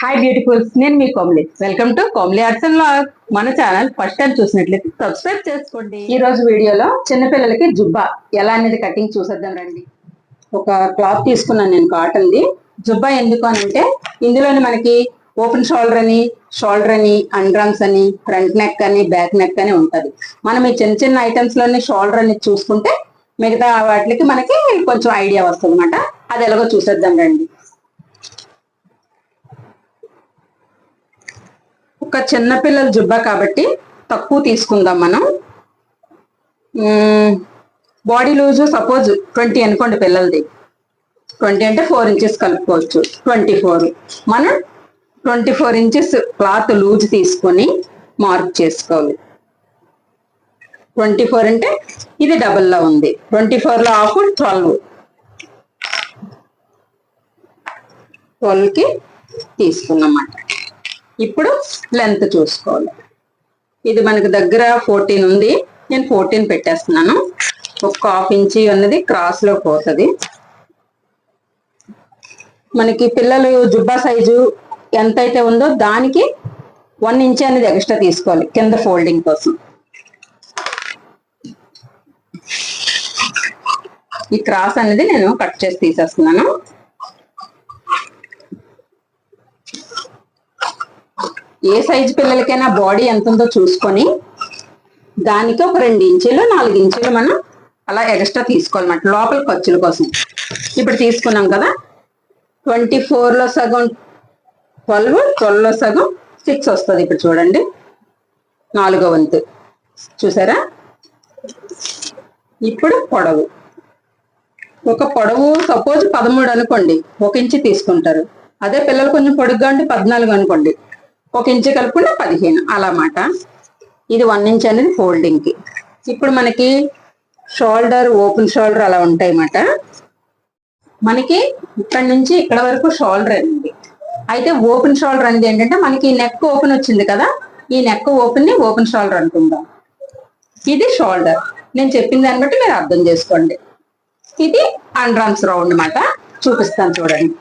Hi beautifuls నేను మీ Komli. Welcome to Komli arts and log మన channel first time చూసినట్లయితే subscribe చేసుకోండి. ఈ రోజు వీడియోలో చిన్నపిల్లలకి జుబ్బా. ఎలా అనేది కటింగ్ చూసేద్దాం రండి. ఒక క్లాత్ తీసుకున్నాను నేను కాటన్ది. జుబ్బా ఎందుకు అని అంటే ఇందులోనే మనకి ఓపెన్ షోల్డర్ అని షోల్డర్ అని అండ్రమ్స్ అని ఫ్రంట్ నెక్ అని బ్యాక్ నెక్ అని ఉంటుంది. మనం ఈ చిన్న చిన్న ఐటమ్స్లోని షోల్డర్ అని చూసుకుంటే మిగతా వాటికి మనకి కొంచెం ఐడియా వస్తుంది అనమాట అది ఎలాగో చూసేద్దాం రండి. ఒక చిన్న పిల్లల జుబ్బా కాబట్టి తక్కువ తీసుకుందాం మనం. బాడీ లూజు సపోజ్ ట్వంటీ అనుకోండి పిల్లలది. ట్వంటీ అంటే ఫోర్ ఇంచెస్ కలుపుకోవచ్చు. Twenty four. మనం twenty four inches cloth loose తీసుకొని మార్క్ చేసుకోవాలి. ట్వంటీ ఫోర్ అంటే ఇది డబుల్లో ఉంది. ట్వంటీ ఫోర్లో హాఫ్ ట్వెల్వ్. ట్వెల్వ్కి తీసుకున్నమాట ఇప్పుడు లెంత్ చూసుకోవాలి. ఇది మనకు దగ్గర ఫోర్టీన్ ఉంది. నేను ఫోర్టీన్ పెట్టేస్తున్నాను. ఒక హాఫ్ ఇంచి అన్నది క్రాస్లో పోతుంది. మనకి పిల్లలు జుబ్బా సైజు ఎంత అయితే ఉందో దానికి వన్ ఇంచ్ అనేది ఎక్స్ట్రా తీసుకోవాలి కింద ఫోల్డింగ్ కోసం. ఈ క్రాస్ అనేది నేను కట్ చేసి తీసేస్తున్నాను. ఏ సైజు పిల్లలకైనా బాడీ ఎంత ఉందో చూసుకొని దానికి ఒక రెండు ఇంచులు నాలుగు ఇంచులు మనం అలా ఎక్స్ట్రా తీసుకోవాలన్నమాట లోపల ఖర్చుల కోసం. ఇప్పుడు తీసుకున్నాం కదా ట్వంటీ ఫోర్లో సగం ట్వెల్వ్ ట్వెల్వ్లో సగం సిక్స్ వస్తుంది ఇప్పుడు చూడండి. నాలుగో వంతు. చూసారా? ఇప్పుడు పొడవు. ఒక పొడవు సపోజ్ పదమూడు అనుకోండి ఒక ఇంచు తీసుకుంటారు. అదే పిల్లలు కొంచెం పొడుగ్గా ఉంటే పద్నాలుగు అనుకోండి. ఒక ఇంచు కలుపుకుంటే పదిహేను అలా మాట ఇది వన్ ఇంచ్ అనేది ఫోల్డింగ్కి. ఇప్పుడు మనకి షోల్డర్ ఓపెన్ షోల్డర్ అలా ఉంటాయి అన్నమాట. మనకి ఇక్కడ నుంచి ఇక్కడ వరకు షోల్డర్ అనేది అయితే ఓపెన్ షోల్డర్ అనేది ఏంటంటే మనకి నెక్ ఓపెన్ వచ్చింది కదా ఈ నెక్ ఓపెన్ని ఓపెన్ షోల్డర్ అనుకుందాం. ఇది షోల్డర్ నేను చెప్పిన దాన్ని బట్టి మీరు అర్థం చేసుకోండి. ఇది అండ్రామ్స్ రౌండ్ అనమాట చూపిస్తాను చూడండి.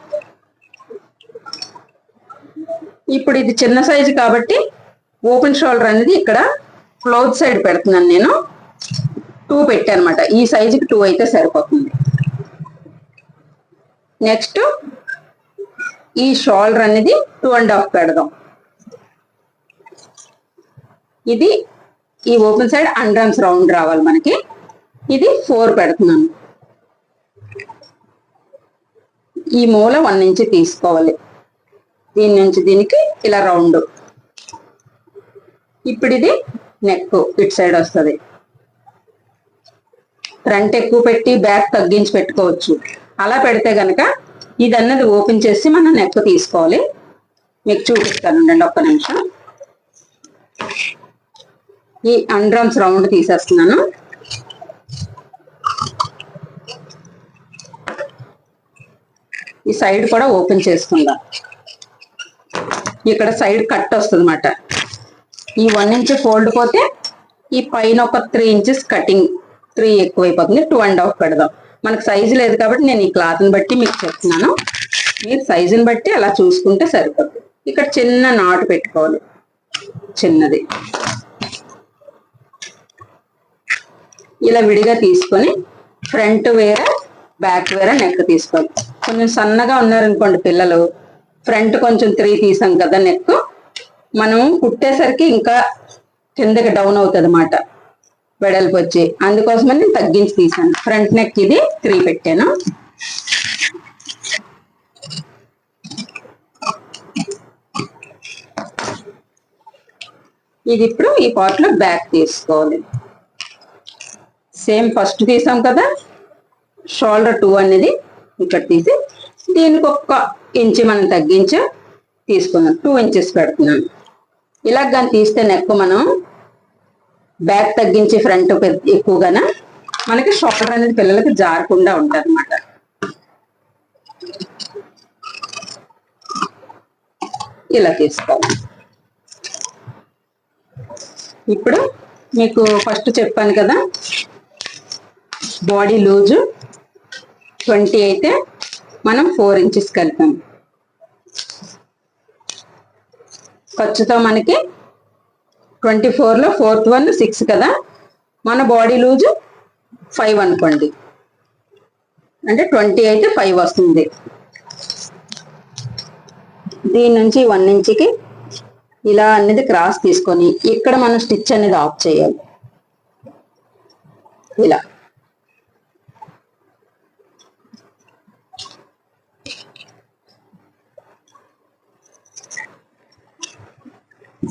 ఇప్పుడు ఇది చిన్న సైజు కాబట్టి ఓపెన్ షోల్డర్ అనేది ఇక్కడ క్లోత్ సైడ్ పెడుతున్నాను నేను. టూ పెట్టానమాట అనమాట ఈ సైజుకి టూ అయితే సరిపోతుంది. నెక్స్ట్ ఈ షోల్డర్ అనేది టూ అండ్ హాఫ్ పెడదాం. ఇది ఈ ఓపెన్ సైడ్ అండ్రమ్స్ రౌండ్ రావాలి మనకి. ఇది ఫోర్ పెడుతున్నాను. ఈ మూల వన్ ఇంచ్ తీసుకోవాలి. దీని నుంచి దీనికి ఇలా రౌండ్. ఇప్పుడు ఇది నెక్ ఇటు సైడ్ వస్తుంది. ఫ్రంట్ ఎక్కువ పెట్టి బ్యాక్ తగ్గించి పెట్టుకోవచ్చు. అలా పెడితే గనక ఇది అన్నది ఓపెన్ చేసి మనం నెక్ తీసుకోవాలి. మీకు చూపిస్తాను రెండు ఒక్క నిమిషం. ఈ అండ్రమ్స్ రౌండ్ తీసేస్తున్నాను. ఈ సైడ్ కూడా ఓపెన్ చేసుకుందాం. ఇక్కడ సైడ్ కట్ వస్తుంది అనమాట ఈ వన్ ఇంచ్ ఫోల్డ్ పోతే ఈ పైన ఒక త్రీ ఇంచెస్ కటింగ్ త్రీ ఎక్కువైపోతుంది టూ అండ్ హాఫ్ పెడదాం. మనకు సైజు లేదు కాబట్టి నేను ఈ క్లాత్ని బట్టి మీకు చెప్తున్నాను. మీరు సైజుని బట్టి అలా చూసుకుంటే సరిపోతుంది. ఇక్కడ చిన్న నాటు పెట్టుకోవాలి. చిన్నది. ఇలా విడిగా తీసుకొని ఫ్రంట్ వేరే బ్యాక్ వేరే నెక్ తీసుకోవాలి. కొంచెం సన్నగా ఉన్నారనుకోండి పిల్లలు ఫ్రంట్ కొంచెం త్రీ తీసాం కదా నెక్. మనం కుట్టేసరికి ఇంకా కిందకి డౌన్ అవుతుంది అన్నమాట వెడల్పు వచ్చి అందుకోసమని నేను తగ్గించి తీసాను. ఫ్రంట్ నెక్ ఇది త్రీ పెట్టాను. ఇది ఇప్పుడు ఈ పార్ట్లో బ్యాక్ తీసుకోవాలి. సేమ్ ఫస్ట్ తీసాం కదా. షోల్డర్ టూ అనేది ఇక్కడ తీసి దీనికి ఒక్క ఇంచు మనం తగ్గించి తీసుకున్నాం టూ ఇంచెస్ పెడుతున్నాం. ఇలా కానీ తీస్తే నెక్ మనం బ్యాక్ తగ్గించి ఫ్రంట్ ఎక్కువగాన మనకి షోల్డర్ అనేది పిల్లలకి జారకుండా ఉంటుంది అనమాట ఇలా తీసుకోవాలి. ఇప్పుడు మీకు ఫస్ట్ చెప్పాను కదా బాడీ లూజు ట్వంటీ అయితే మనం ఫోర్ ఇంచెస్ కలిపాం. ఖర్చుతో మనకి ట్వంటీ ఫోర్లో ఫోర్త్ వన్ సిక్స్ కదా. మన బాడీ లూజు ఫైవ్ అనుకోండి. అంటే ట్వంటీ అయితే ఫైవ్ వస్తుంది. దీని నుంచి వన్ ఇంచుకి ఇలా అనేది క్రాస్ తీసుకొని ఇక్కడ మనం స్టిచ్ అనేది ఆఫ్ చేయాలి. ఇలా.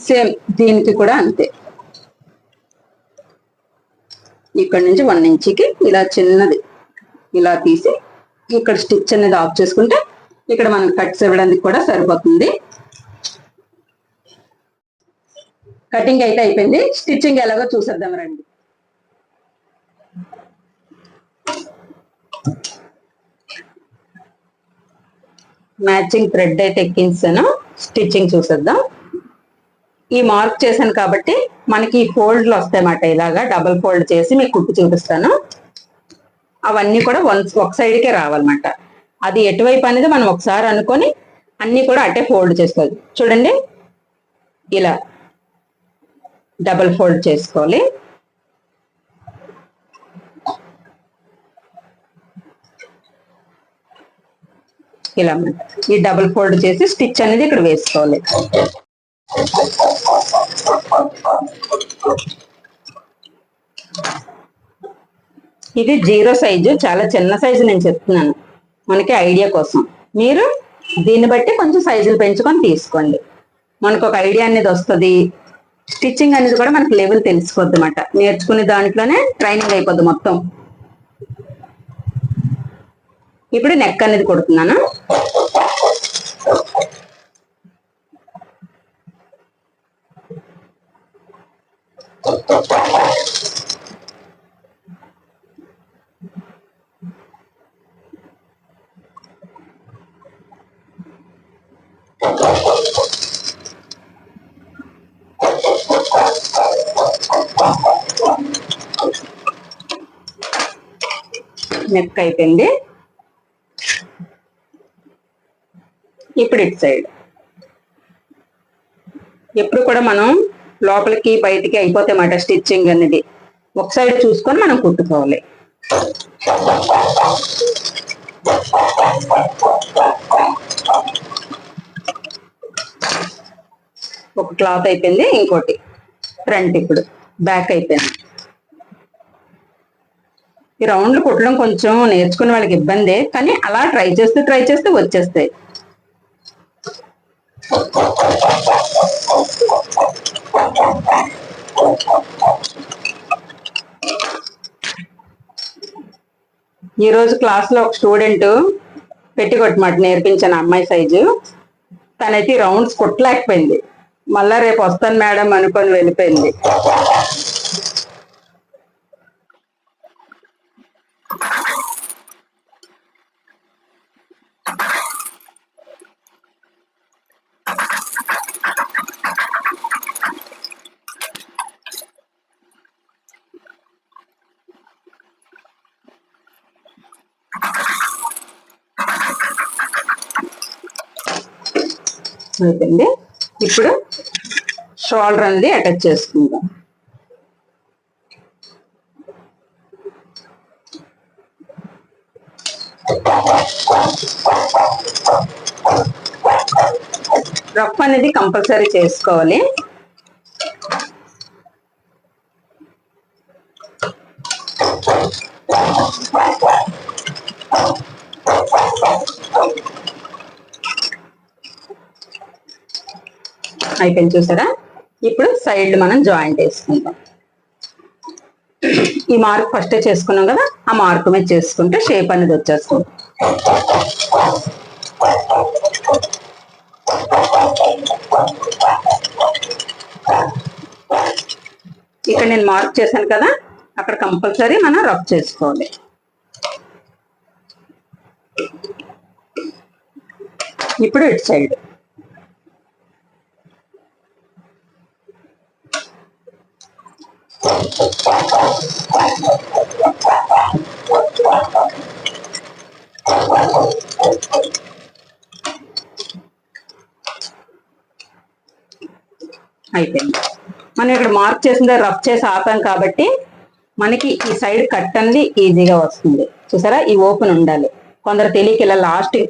సేమ్ దీనికి కూడా అంతే. ఇక్కడ నుంచి వన్ ఇంచ్కి ఇలా చిన్నది ఇలా తీసి ఇక్కడ స్టిచ్ అనేది ఆఫ్ చేసుకుంటే ఇక్కడ మనం కట్స్ ఇవ్వడానికి కూడా సరిపోతుంది. కటింగ్ అయితే అయిపోయింది. స్టిచ్చింగ్ ఎలాగో చూసేద్దాం రండి. మ్యాచింగ్ థ్రెడ్ అయితే ఎక్కించాను. స్టిచ్చింగ్ చూసేద్దాం. ఈ మార్క్ చేశాను కాబట్టి మనకి ఫోల్డ్లు వస్తాయన్నమాట. ఇలాగా డబుల్ ఫోల్డ్ చేసి మీకు కుట్టి చూపిస్తాను. అవన్నీ కూడా వన్ ఒక సైడ్కే రావాలన్నమాట. అది ఎటువైపు అనేది మనం ఒకసారి అనుకొని అన్నీ కూడా అటే ఫోల్డ్ చేసుకోవాలి. చూడండి. ఇలా డబల్ ఫోల్డ్ చేసుకోవాలి. ఇలా అన్నమాట. ఈ డబల్ ఫోల్డ్ చేసి స్టిచ్ అనేది ఇక్కడ వేసుకోవాలి. ఇది జీరో సైజు చాలా చిన్న సైజు నేను చెప్తున్నాను. మనకి ఐడియా కోసం. మీరు దీన్ని బట్టి కొంచెం సైజులు పెంచుకొని తీసుకోండి. మనకు ఒక ఐడియా అనేది వస్తుంది. స్టిచ్చింగ్ అనేది కూడా మనకి లెవెల్ తెలిసిపోద్ది అనమాట నేర్చుకునే దాంట్లోనే ట్రైనింగ్ అయిపోద్ది మొత్తం. ఇప్పుడు నెక్ అనేది కొడుతున్నాను. నెక్ అయిపోయింది ఇప్పుడు ఇటు సైడ్. ఎప్పుడు కూడా మనం లోపలికి బయటికి అయిపోతే మాట స్టిచ్చింగ్ అనేది. ఒక సైడ్ చూసుకొని మనం కుట్టుకోవాలి. ఒక క్లాత్ అయిపోయింది ఇంకోటి. ఫ్రంట్ ఇప్పుడు బ్యాక్ అయిపోయింది. ఈ రౌండ్లు కుట్టడం కొంచెం నేర్చుకునే వాళ్ళకి ఇబ్బందే కానీ అలా ట్రై చేస్తూ ట్రై చేస్తూ వచ్చేస్తాయి. ఈరోజు క్లాస్లో ఒక స్టూడెంట్ పెట్టికొట్టమాట నేర్పించాను అమ్మాయి సైజు. తనైతే రౌండ్స్ కుట్టలేకపోయింది. మళ్ళా రేపు వస్తాను మేడం అనుకొని వెళ్ళిపోయింది. అయిపోయింది ఇప్పుడు షోల్డర్ అనేది అటాచ్ చేసుకుందాం. రఫ్ అనేది కంపల్సరీ చేసుకోవాలి. అయిపోయింది చూసారా? ఇప్పుడు సైడ్ మనం జాయింట్ వేసుకుందాం. ఈ మార్క్ ఫస్ట్ చేసుకున్నాం కదా ఆ మార్క్ మీద చేసుకుంటే షేప్ అనేది వచ్చేస్తుంది. ఇక్కడ నేను మార్క్ చేశాను కదా అక్కడ కంపల్సరీ మనం రఫ్ చేసుకోవాలి. ఇప్పుడు ఇటు సైడ్. అయిపోయింది. మనం ఇక్కడ మార్క్ చేసిందే రఫ్ చేసి ఆపాం కాబట్టి మనకి ఈ సైడ్ కట్ అనేది ఈజీగా వస్తుంది. చూసారా? ఈ ఓపెన్ ఉండాలి. కొందరు తెలియక ఇలా లాస్ట్కి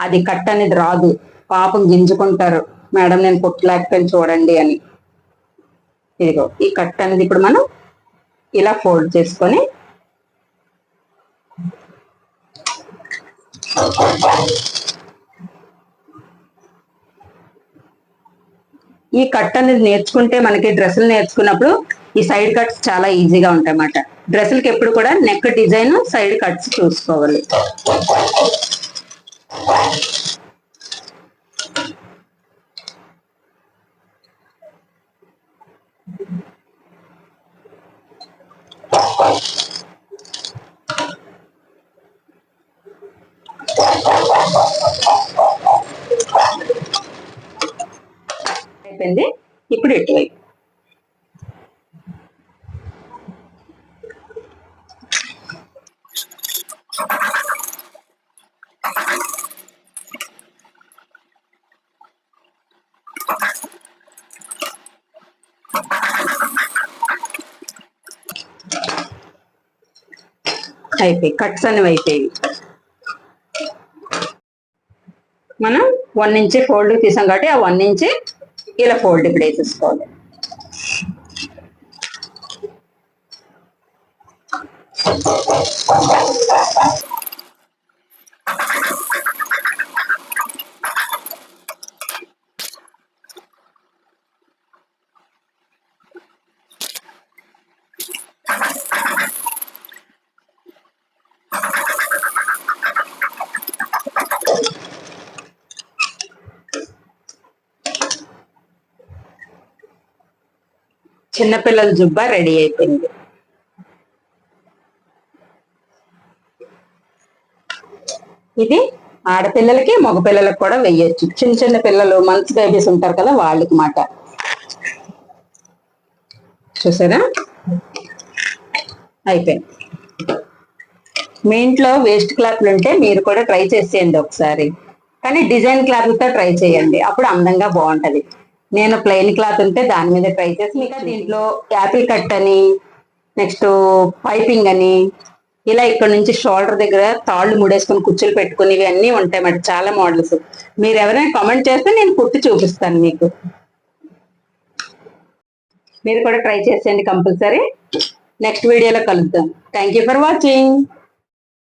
అది కట్ అనేది రాదు. పాపం గింజుకుంటారు. మేడం నేను కుట్టలేకపోయాను చూడండి అని. ఇదిగో ఈ కట్ అనేది ఇప్పుడు మనం ఇలా ఫోల్డ్ చేసుకొని ఈ కట్ అనేది నేర్చుకుంటే మనకి డ్రెస్సులు నేర్చుకున్నప్పుడు ఈ సైడ్ కట్స్ చాలా ఈజీగా ఉంటాయి అన్నమాట డ్రెస్సులకి ఎప్పుడు కూడా నెక్ డిజైన్ సైడ్ కట్స్ చూసుకోవాలి. అయిపోయింది. ఇప్పుడు ఇటువైపు అయిపోయి కట్స్ అనేవి అయిపోయి. మనం వన్ ఇంచ్ ఫోల్డ్ తీసాం కాబట్టి ఆ వన్ ఇంచ్ ఇలా ఫోల్డ్ ఇప్పుడు వేసేసుకోవాలి. చిన్నపిల్లల జుబ్బా రెడీ అయిపోయింది. ఇది ఆడపిల్లలకి మగపిల్లలకు కూడా వెయ్యొచ్చు. చిన్న చిన్న పిల్లలు మంచి బేబీస్ ఉంటారు కదా వాళ్ళకి మాట. చూసారా? అయిపోయింది. మీ ఇంట్లో వేస్ట్ క్లాత్లు ఉంటే మీరు కూడా ట్రై చేసేయండి ఒకసారి. కానీ డిజైన్ క్లాత్లతో ట్రై చేయండి. అప్పుడు అందంగా బాగుంటది. నేను ప్లెయిన్ క్లాత్ ఉంటే దాని మీద ట్రై చేసి ఇంకా దీంట్లో యాపిల్ కట్ అని నెక్స్ట్ పైపింగ్ అని ఇలా ఇక్కడ నుంచి షోల్డర్ దగ్గర తాళ్ళు ముడేసుకొని కుర్చీలు పెట్టుకుని ఇవన్నీ ఉంటాయి మరి చాలా మోడల్స్ మీరు ఎవరైనా కామెంట్ చేస్తే నేను కుట్టి చూపిస్తాను మీకు. మీరు కూడా ట్రై చేసేయండి కంపల్సరీ నెక్స్ట్ వీడియోలో కలుద్దాం. Thank you for watching